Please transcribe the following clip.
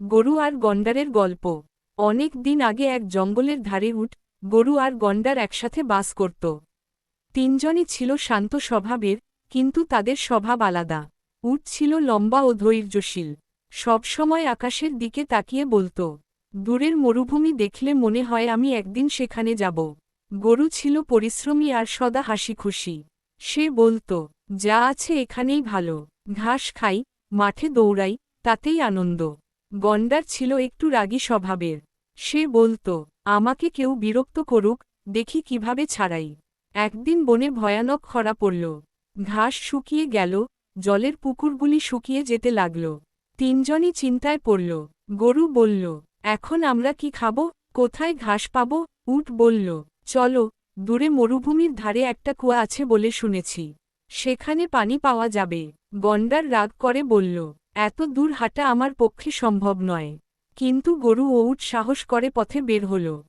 গরু আর গন্ডারের গল্প। অনেক দিন আগে এক জঙ্গলের ধারে উঠ, গরু আর গন্ডার একসাথে বাস করত। তিনজনই ছিল শান্ত স্বভাবের, কিন্তু তাদের স্বভাব আলাদা। উট ছিল লম্বা ও ধৈর্যশীল। সবসময় আকাশের দিকে তাকিয়ে বলত, দূরের মরুভূমি দেখলে মনে হয় আমি একদিন সেখানে যাব। গরু ছিল পরিশ্রমী আর সদা হাসি খুশি সে বলত, যা আছে এখানেই ভালো। ঘাস খাই, মাঠে দৌড়াই, তাতেই আনন্দ। গন্ডার ছিল একটু রাগী স্বভাবের। সে বলতো, আমাকে কেউ বিরক্ত করুক, দেখি কীভাবে ছাড়াই। একদিন বনে ভয়ানক খরা পড়ল। ঘাস শুকিয়ে গেল, জলের পুকুরগুলি শুকিয়ে যেতে লাগল। তিনজনই চিন্তায় পড়ল। গরু বলল, এখন আমরা কি খাব? কোথায় ঘাস পাব? উট বলল, চলো, দূরে মরুভূমির ধারে একটা কুয়া আছে বলে শুনেছি। সেখানে পানি পাওয়া যাবে। গন্ডার রাগ করে বলল এত দূর হাঁটা আমার পক্ষে সম্ভব নয়। কিন্তু গরু ও উট সাহস করে পথে বের হল।